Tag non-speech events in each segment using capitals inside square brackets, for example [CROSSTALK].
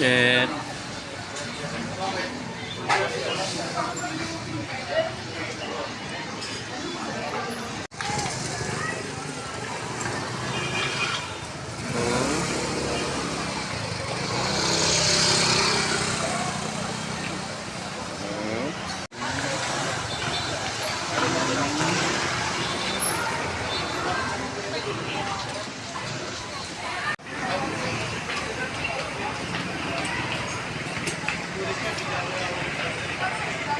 shit.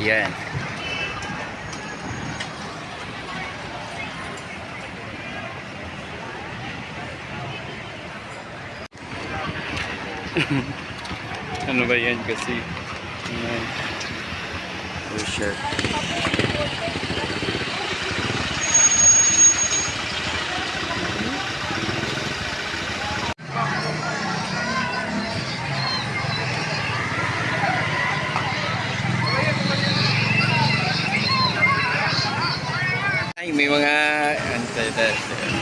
Yan. [LAUGHS] ano ba yan kasi? Yan. Oh, shit. May mga... Antay, So,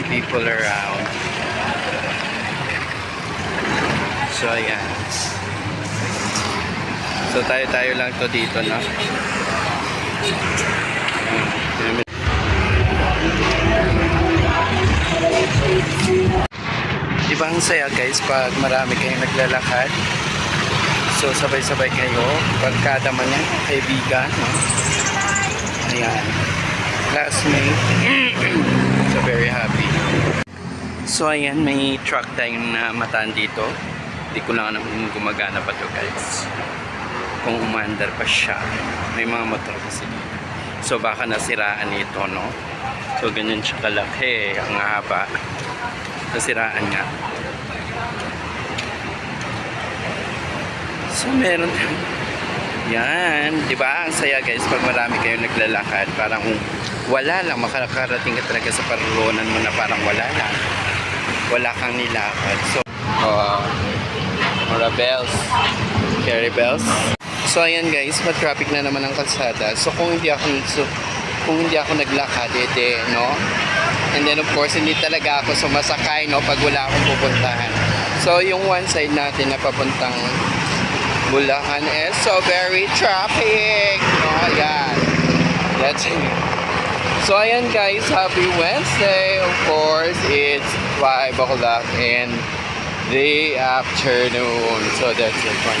walang people around. So, ayan. So, tayo-tayo lang to dito, no? Ayan. Di ba ang saya guys pag marami kayong naglalakad? So sabay-sabay kayo, pagkada man yan, kaibigan, no? Ayan. Classmate. So ayan, may truck tayong na mataan dito. Hindi ko lang alam kung gumagana pa to guys. Kung umandar pa siya. May mga motor kasi dito. So baka nasiraan ito, no? So ganyan siya kalaki, ang haba. Nasiraan nga. So meron yan, di ba? Ang saya guys pag marami kayong naglalakad. Parang wala lang, makakarating ka talaga sa paruroonan mo na parang wala lang. Wala kang nilakad. So, uh, Mora bells, carry bells. So ayan guys, ma-traffic na naman ang kalsada. So kung hindi ako so, kung hindi ako naglakad, ede, no? And then of course, hindi talaga ako sumasakay, no? Pag wala akong pupuntahan. So yung one side natin na papuntang Bulacan is so very traffic. Oh, ayan. That's it. So, ayan guys, happy Wednesday. Of course, it's 5 o'clock in the afternoon. So, that's it fun.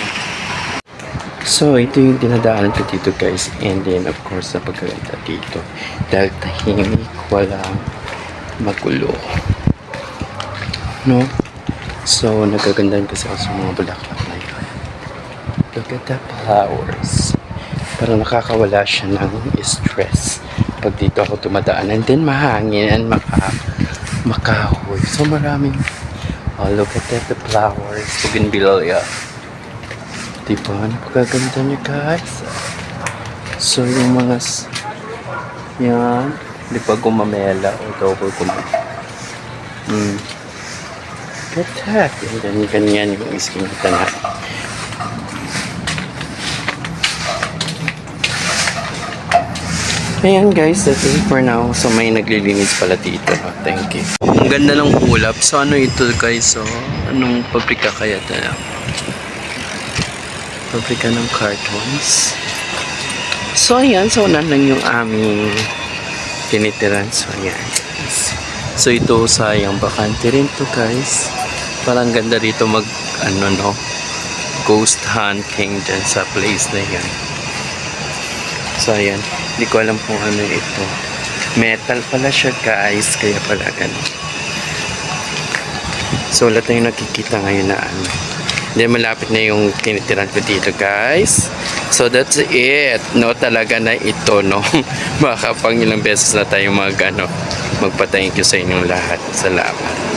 So, ito yung dinadaanan ko dito guys. And then, of course, napagaganda dito. Dahil tahimik, walang magulo. No? So, nagagandahan kasi ako sa mga bulaklak na yun. Look at the flowers. Parang nakakawala siya ng stress. Pag dito ako tumadaan. And then mahangin and maka, makahoy. So maraming, oh look at that, the flowers. Bougainvillea. Diba? Napakaganda niya guys. So yung mga, yan. Di ba gumamela o double gumamela. Hmm. Look at that. And then ganyan yung iskinita na. Ayan guys, that's it for now. So may naglilinis pala dito. Oh, thank you. Ang ganda ng ulap. So ano ito guys? So anong pabrika kaya ito? Pabrika ng cartons. So ayan, so unan lang yung aming tinitiran. So ayan. So ito sayang bakante rin to guys. Parang ganda rito mag ano no ghost hunting dyan sa place na yan. So, ayan. Hindi ko alam kung ano ito. Metal pala siya, guys. Kaya pala ganun. So, wala tayong nakikita ngayon na ano. Then, malapit na yung tinitiran ko dito, guys. So, that's it. No, talaga na ito, no? [LAUGHS] Baka pang ilang beses na tayo mag, ano, magpa-thank you sa inyong lahat. Salamat.